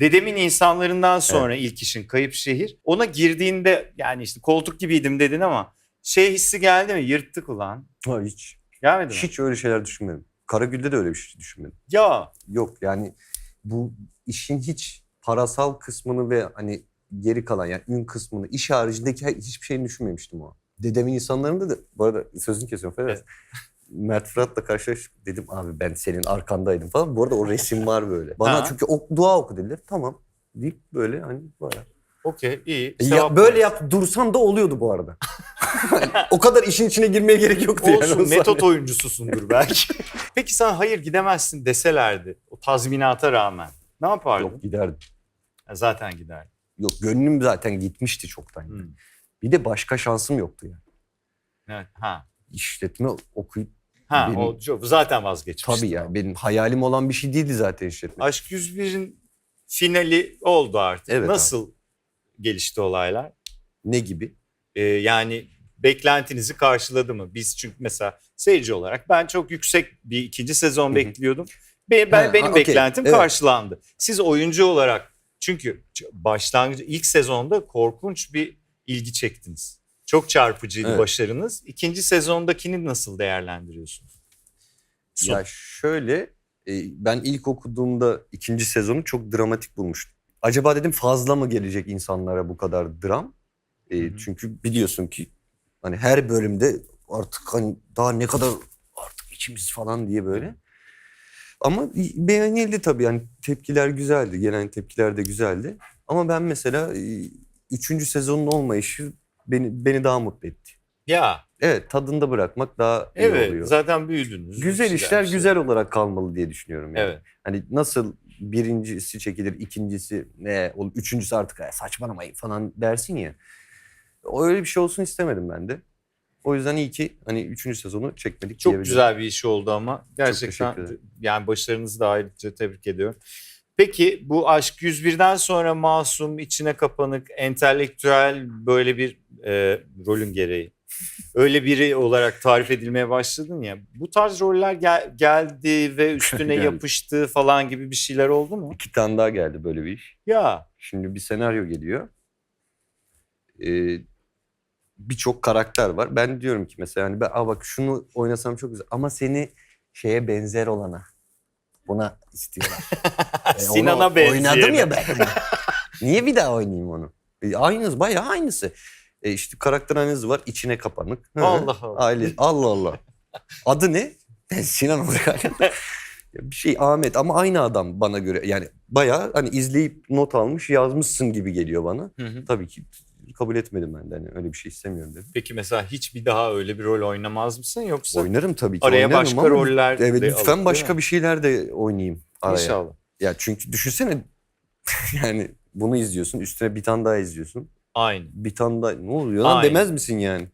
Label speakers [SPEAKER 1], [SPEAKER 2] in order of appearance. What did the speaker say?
[SPEAKER 1] Dedemin insanlarından sonra ilk işin Kayıp Şehir. Ona girdiğinde yani işte koltuk gibiydim dedin ama şey hissi geldi mi? Yırttık ulan.
[SPEAKER 2] Ha, hiç.
[SPEAKER 1] Gelmedi mi?
[SPEAKER 2] Hiç öyle şeyler düşünmedim. Karagül'de de öyle bir şey düşünmedim.
[SPEAKER 1] Ya
[SPEAKER 2] Yok yani bu işin hiç parasal kısmını ve hani geri kalan yani ün kısmını iş haricindeki hiçbir şeyini düşünmemiştim o. an. Dedemin insanlarında da bu arada sözünü kesiyorum Feyyaz. Mert Fırat'la karşılaştık. Dedim abi ben senin arkandaydım falan. Bu arada o resim var böyle. Bana
[SPEAKER 1] Ha.
[SPEAKER 2] çünkü ok, dua oku dediler. Tamam deyip böyle hani bayağı.
[SPEAKER 1] okey iyi.
[SPEAKER 2] E, Ya, böyle yap dursan da oluyordu bu arada. o kadar işin içine girmeye gerek yoktu yani.
[SPEAKER 1] Olsun
[SPEAKER 2] sahne.
[SPEAKER 1] metot oyuncususundur belki. Peki sen hayır gidemezsin deselerdi o tazminata rağmen. Ne yapardın?
[SPEAKER 2] Yok giderdim.
[SPEAKER 1] Ha, Zaten giderdin.
[SPEAKER 2] Yok gönlüm zaten gitmişti çoktan.
[SPEAKER 1] Hmm.
[SPEAKER 2] Bir de başka şansım yoktu yani.
[SPEAKER 1] Evet. Ha.
[SPEAKER 2] İşletme okuyup
[SPEAKER 1] Ha
[SPEAKER 2] Benim-
[SPEAKER 1] o çok- zaten vazgeçmiştin.
[SPEAKER 2] tabii yani benim hayalim olan bir şey değildi zaten işletme.
[SPEAKER 1] Aşk 101'in finali oldu artık.
[SPEAKER 2] Evet
[SPEAKER 1] Nasıl gelişti olaylar?
[SPEAKER 2] Ne gibi?
[SPEAKER 1] Ee, yani beklentinizi karşıladı mı? Biz çünkü mesela seyirci olarak ben çok yüksek bir ikinci sezon
[SPEAKER 2] Hı hı.
[SPEAKER 1] bekliyordum. Be- ben
[SPEAKER 2] Ha,
[SPEAKER 1] benim
[SPEAKER 2] ha, okey.
[SPEAKER 1] beklentim
[SPEAKER 2] Evet.
[SPEAKER 1] karşılandı. Siz oyuncu olarak çünkü başlangıcı ilk sezonda korkunç bir ilgi çektiniz. Çok çarpıcıydı
[SPEAKER 2] Evet.
[SPEAKER 1] başarınız. İkinci sezondakini nasıl değerlendiriyorsunuz? Son-
[SPEAKER 2] Ya şöyle e, ben ilk okuduğumda ikinci sezonu çok dramatik bulmuştum. Acaba dedim fazla mı gelecek insanlara bu kadar dram? E,
[SPEAKER 1] Hı hı.
[SPEAKER 2] Çünkü biliyorsun ki hani her bölümde artık hani daha ne kadar artık içimiz falan diye böyle. Ama beğenildi tabii yani tepkiler güzeldi. Gelen tepkiler de güzeldi. Ama ben mesela e, üçüncü sezonun olmayışı beni, beni daha mutlu etti.
[SPEAKER 1] Ya
[SPEAKER 2] Evet tadında bırakmak daha iyi
[SPEAKER 1] evet
[SPEAKER 2] oluyor.
[SPEAKER 1] zaten büyüdünüz.
[SPEAKER 2] Güzel işler
[SPEAKER 1] şey.
[SPEAKER 2] güzel olarak kalmalı diye düşünüyorum. Yani.
[SPEAKER 1] Evet.
[SPEAKER 2] Hani nasıl birincisi çekilir, ikincisi ne, oğlum üçüncüsü artık "Ay, saçmalamayın falan dersin ya. Öyle bir şey olsun istemedim ben de. O yüzden iyi ki hani üçüncü sezonu çekmedik
[SPEAKER 1] Çok güzel bir iş oldu ama gerçekten yani başarınızı da ayrıca tebrik ediyorum. Peki bu Aşk 101'den sonra masum, içine kapanık, entelektüel böyle bir e, rolün gereği. Öyle biri olarak tarif edilmeye başladın ya. Bu tarz roller gel- geldi ve üstüne
[SPEAKER 2] Geldi.
[SPEAKER 1] yapıştı falan gibi bir şeyler oldu mu?
[SPEAKER 2] İki tane daha geldi böyle bir iş.
[SPEAKER 1] Ya
[SPEAKER 2] Şimdi bir senaryo geliyor. Ee, Birçok karakter var. Ben diyorum ki mesela hani ben, Aa bak şunu oynasam çok güzel ama seni şeye benzer olana buna istiyorlar. E, onu
[SPEAKER 1] Sinan'a benziyor.
[SPEAKER 2] Oynadım ya ben. Niye bir daha oynayayım onu? E, aynısı bayağı aynısı. E, işte karakter aynısı var içine kapanık. Hı.
[SPEAKER 1] Allah Allah.
[SPEAKER 2] Aile Allah Allah. Adı ne? Sinan olarak. Ya bir şey Ahmet ama aynı adam bana göre. Yani bayağı hani izleyip not almış yazmışsın gibi geliyor bana.
[SPEAKER 1] Hı hı.
[SPEAKER 2] Tabii ki kabul etmedim ben de hani öyle bir şey istemiyorum dedim.
[SPEAKER 1] Peki mesela hiç bir daha öyle bir rol oynamaz mısın yoksa
[SPEAKER 2] Oynarım tabii ki.
[SPEAKER 1] araya başka
[SPEAKER 2] ama
[SPEAKER 1] roller
[SPEAKER 2] Evet
[SPEAKER 1] de
[SPEAKER 2] lütfen
[SPEAKER 1] alıp,
[SPEAKER 2] başka bir şeyler de oynayayım araya.
[SPEAKER 1] İnşallah.
[SPEAKER 2] Ya çünkü düşünsene yani bunu izliyorsun üstüne bir tane daha izliyorsun.
[SPEAKER 1] Aynı.
[SPEAKER 2] Bir tane daha ne oluyor lan
[SPEAKER 1] Aynen.
[SPEAKER 2] demez misin yani?